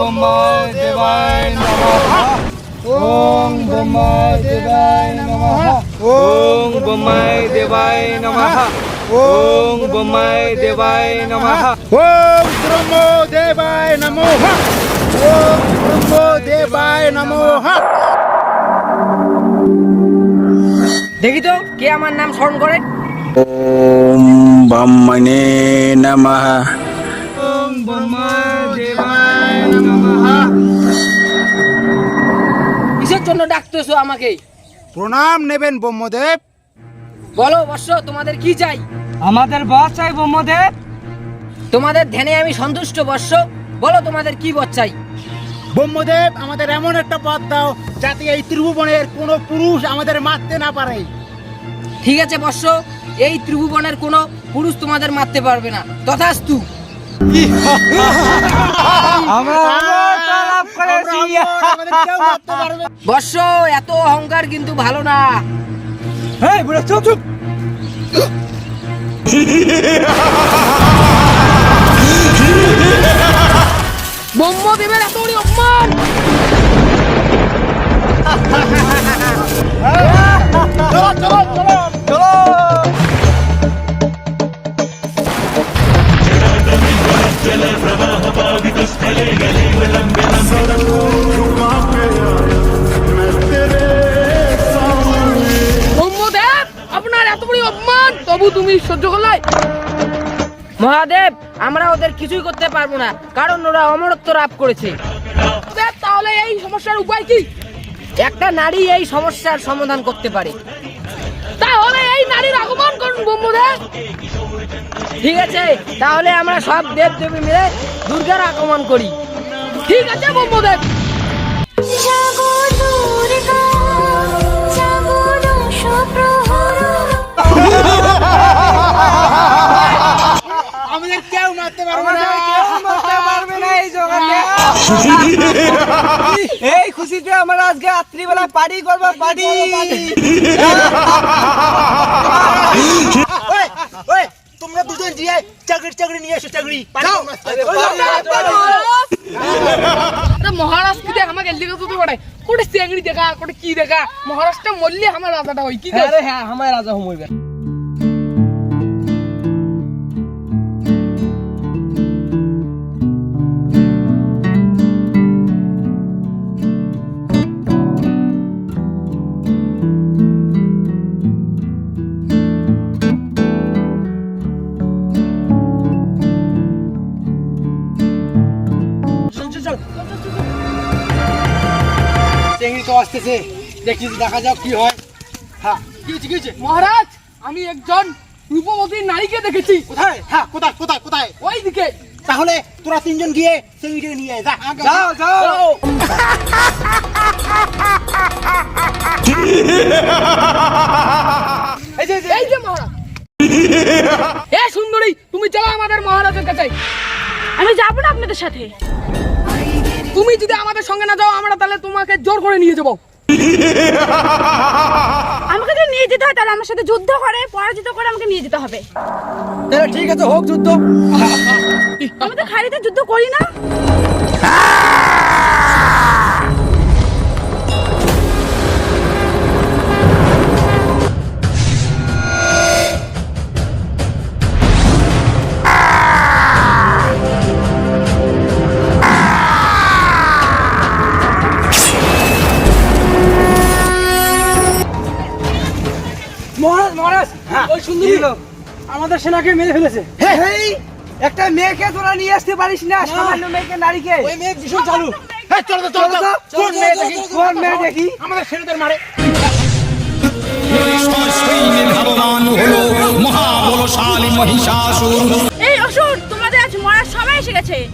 ব্রহ্মদেবায় নমঃ। ওং ব্রহ্মদেবায় নমঃ। ওং ব্রহ্মদেবায় নমঃ। ওং ব্রহ্মদেবায় নমঃ। ওং ব্রহ্মদেবায় নমঃ। ওং ব্রহ্মদেবায় নমঃ। দেখি তো কে আমার নাম স্মরণ করে? ওম ব্রহ্মণে নমঃ। ওম ব্রহ্মা কিসের জন্য ডাকতেছো আমাকে? প্রণাম নেবেন ব্রহ্মদেব। বলো বর্ষ তোমাদের কি চাই? আমাদের বস চাই ব্রহ্মদেব। তোমাদের ধ্যানে আমি সন্তুষ্ট বর্ষ বলো তোমাদের কি বর চাই? ব্রহ্মদেব আমাদের এমন একটা পথ দাও যাতে এই ত্রিভুবনের কোনো পুরুষ আমাদের মারতে না পারে। ঠিক আছে বর্ষ এই ত্রিভুবনের কোনো পুরুষ তোমাদের মারতে পারবে না। তথাস্তু। বর্ষ এত অহংকার কিন্তু ভালো না। এই চুপ চুপ। মহাদেব আমরা ওদের কিছুই করতে পারব না কারণ ওরা অমরত্ব লাভ করেছে। তাহলে এই সমস্যার উপায় কি? একটা নারী এই সমস্যার সমাধান করতে পারে। তাহলে এই নারীর আগমন করুন ব্রহ্মদেব। ঠিক আছে তাহলে আমরা সব দেব দেবী মিলে দুর্গার আগমন করি। ঠিক আছে ব্রহ্মদেব। এই খুশিতে আমরা আজকে রাত্রিবেলা পার্টি করব পার্টি। তোমরা দুজন দিয়ে চাকরি চাকরি নিয়ে এসো চাকরি। দেখ আমাকে লিখে দিতে পারে কোটে চেংড়ি দেখা কোটে কি দেখা? মহারাজটা মরলে আমার রাজাটা হয় কি আরে হ্যাঁ আমার রাজা হুমইবে আসতেছে। দেখি দেখা যাক কি হয়। হ্যাঁ। কি হচ্ছে কি হচ্ছে মহারাজ আমি একজন রূপবতী নারীকে দেখেছি। কোথায়? হ্যাঁ কোথায় কোথায় কোথায়? ওই দিকে তাহলে তোরা তিনজন গিয়ে চেংড়িটাকে নিয়ে যা। যাও। যাও এই যে। এই যে মহারাজ। এ সুন্দরী তুমি চলো আমাদের মহারাজের কাছে। আমি যাব না আপনাদের সাথে। তুমি যদি আমাদের সঙ্গে না যাও আমরা তাহলে তোমাকে জোর করে নিয়ে যাব। আমাকে যদি নিয়ে যেতে হয় তাহলে আমার সাথে যুদ্ধ করে পরাজিত করে আমাকে নিয়ে যেতে হবে। তাহলে ঠিক আছে হোক যুদ্ধ। আমি তো খালিতে যুদ্ধ করি না। ওই সুন্দরী আমাদের সেনাকে মেরে ফেলেছে। একটা মেয়েকে তোরা নিয়ে আসতে পারিস না সামান্য মেয়েকে নারীকে। ওই মেয়ে ভীষণ চালু। হ্যাঁ চলো তো চলো তো। কোন মেয়ে দেখি কোন মেয়ে দেখি? আমাদের ছেলেদের মারে। হলো মহাবলশালী মহিষাসুর এই অসুর তোমাদের আজ মরার সময় এসে গেছে।